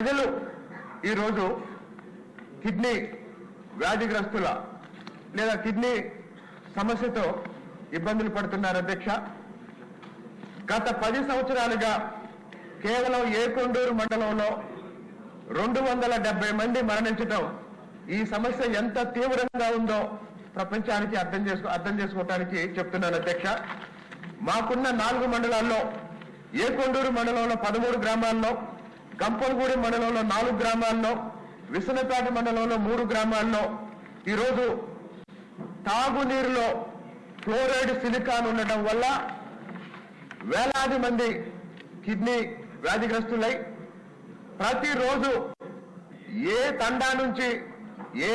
ప్రజలు ఈరోజు కిడ్నీ వ్యాధిగ్రస్తుల లేదా కిడ్నీ సమస్యతో ఇబ్బందులు పడుతున్నారు అధ్యక్ష. గత పది సంవత్సరాలుగా కేవలం ఏకొండూరు మండలంలో రెండు వందల డెబ్బై మంది మరణించడం ఈ సమస్య ఎంత తీవ్రంగా ఉందో ప్రపంచానికి అర్థం చేసుకో అర్థం చేసుకోవటానికి చెప్తున్నాను అధ్యక్ష. మాకున్న నాలుగు మండలాల్లో ఏకొండూరు మండలంలో పదమూడు గ్రామాల్లో గంపలగూడి మండలంలో నాలుగు గ్రామాల్లో విసనపేట మండలంలో మూడు గ్రామాల్లో ఈరోజు తాగునీరులో ఫ్లోరైడ్ సిలికాన్ ఉండటం వల్ల వేలాది మంది కిడ్నీ వ్యాధిగ్రస్తులై ప్రతిరోజు ఏ తండా నుంచి ఏ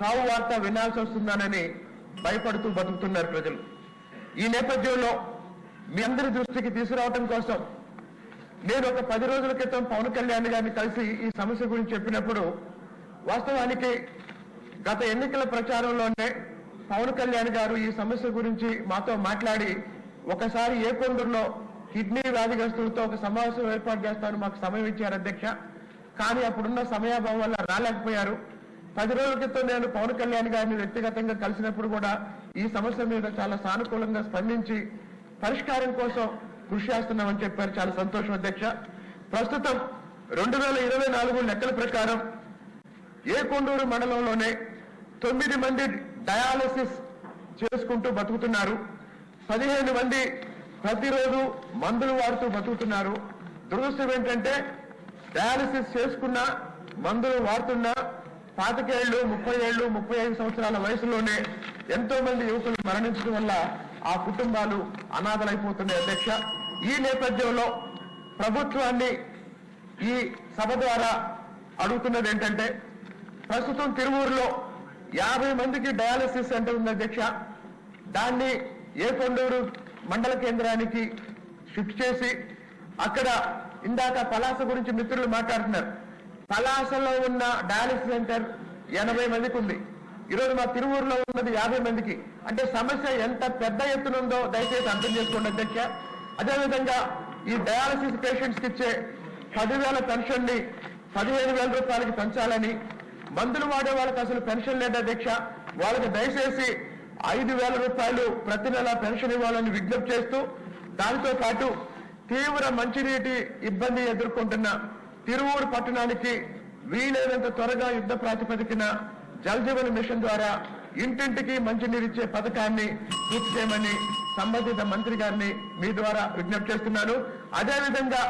సావు వార్త వినాల్సి వస్తుందనని భయపడుతూ బతుకుతున్నారు ప్రజలు. ఈ నేపథ్యంలో మీ అందరి దృష్టికి తీసుకురావటం కోసం నేను ఒక పది రోజుల క్రితం పవన్ కళ్యాణ్ గారిని కలిసి ఈ సమస్య గురించి చెప్పినప్పుడు వాస్తవానికి గత ఎన్నికల ప్రచారంలోనే పవన్ కళ్యాణ్ గారు ఈ సమస్య గురించి మాతో మాట్లాడి ఒకసారి ఏ కొందరులో కిడ్నీ వ్యాధిగ్రస్తులతో ఒక సమావేశం ఏర్పాటు చేస్తాను మాకు సమయం ఇచ్చారు అధ్యక్ష. కానీ అప్పుడున్న సమయాభావం వల్ల రాలేకపోయారు. పది రోజుల క్రితం నేను పవన్ కళ్యాణ్ గారిని వ్యక్తిగతంగా కలిసినప్పుడు కూడా ఈ సమస్య మీద చాలా సానుకూలంగా స్పందించి పరిష్కారం కోసం కృషి చేస్తున్నామని చెప్పారు. చాలా సంతోషం అధ్యక్ష. ప్రస్తుతం రెండు వేల ఇరవై నాలుగు లెక్కల ప్రకారం ఏ కొండూరు మండలంలోనే తొమ్మిది మంది డయాలసిస్ చేసుకుంటూ బతుకుతున్నారు. పదిహేను మంది ప్రతిరోజు మందులు వాడుతూ బతుకుతున్నారు. దురదృష్టం ఏంటంటే డయాలసిస్ చేసుకున్న మందులు వాడుతున్నా పాతికేళ్ళు ముప్పై ఏళ్ళు ముప్పై ఐదు సంవత్సరాల వయసులోనే ఎంతో మంది యువకులు మరణించడం వల్ల ఆ కుటుంబాలు అనాథలైపోతున్నాయి అధ్యక్ష. ఈ నేపథ్యంలో ప్రభుత్వాన్ని ఈ సభ ద్వారా అడుగుతున్నది ఏంటంటే ప్రస్తుతం తిరువూరులో యాభై మందికి డయాలసిస్ సెంటర్ ఉంది అధ్యక్ష. దాన్ని ఏ కొండూరు మండల కేంద్రానికి షిఫ్ట్ చేసి అక్కడ ఇందాక పలాస గురించి మిత్రులు మాట్లాడుతున్నారు. పలాసలో ఉన్న డయాలసిస్ సెంటర్ ఎనభై మందికి ఉంది. ఈరోజు మా తిరువూరులో ఉన్నది యాభై మందికి. అంటే సమస్య ఎంత పెద్ద ఎత్తున ఉందో దయచేసి అర్థం చేసుకోండి అధ్యక్ష. అదేవిధంగా ఈ డయాలసిస్ పేషెంట్స్కి ఇచ్చే పదివేల పెన్షన్ని పదిహేను వేల రూపాయలకి పెంచాలని మందులు వాడే వాళ్ళకి అసలు పెన్షన్ లేదా దీక్ష? వాళ్ళకి దయచేసి ఐదు వేల రూపాయలు ప్రతి నెల పెన్షన్ ఇవ్వాలని విజ్ఞప్తి చేస్తూ దానితో పాటు తీవ్ర మంచినీటి ఇబ్బంది ఎదుర్కొంటున్న తిరువూరు పట్టణానికి వీలైనంత త్వరగా యుద్ధ ప్రాతిపదికన జల్ జీవన్ మిషన్ ద్వారా ఇంటింటికి మంచినీరు ఇచ్చే పథకాన్ని పూర్తి చేయమని సంబంధిత మంత్రి గారిని మీ ద్వారా విజ్ఞప్తి చేస్తున్నాను. అదేవిధంగా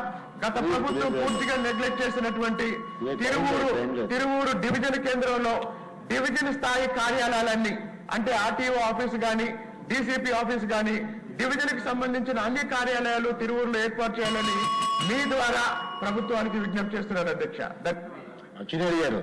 గత ప్రభుత్వం పూర్తిగా నెగ్లెక్ట్ చేసినటువంటి తిరువూరు తిరువూరు డివిజన్ కేంద్రంలో డివిజన్ స్థాయి కార్యాలయాలన్నీ అంటే ఆర్టీఓ ఆఫీస్ గాని డీసీపీ ఆఫీస్ గాని డివిజన్కి సంబంధించిన అన్ని కార్యాలయాలు తిరువూరులో ఏర్పాటు చేయాలని మీ ద్వారా ప్రభుత్వానికి విజ్ఞప్తి చేస్తున్నారు అధ్యక్ష. గారు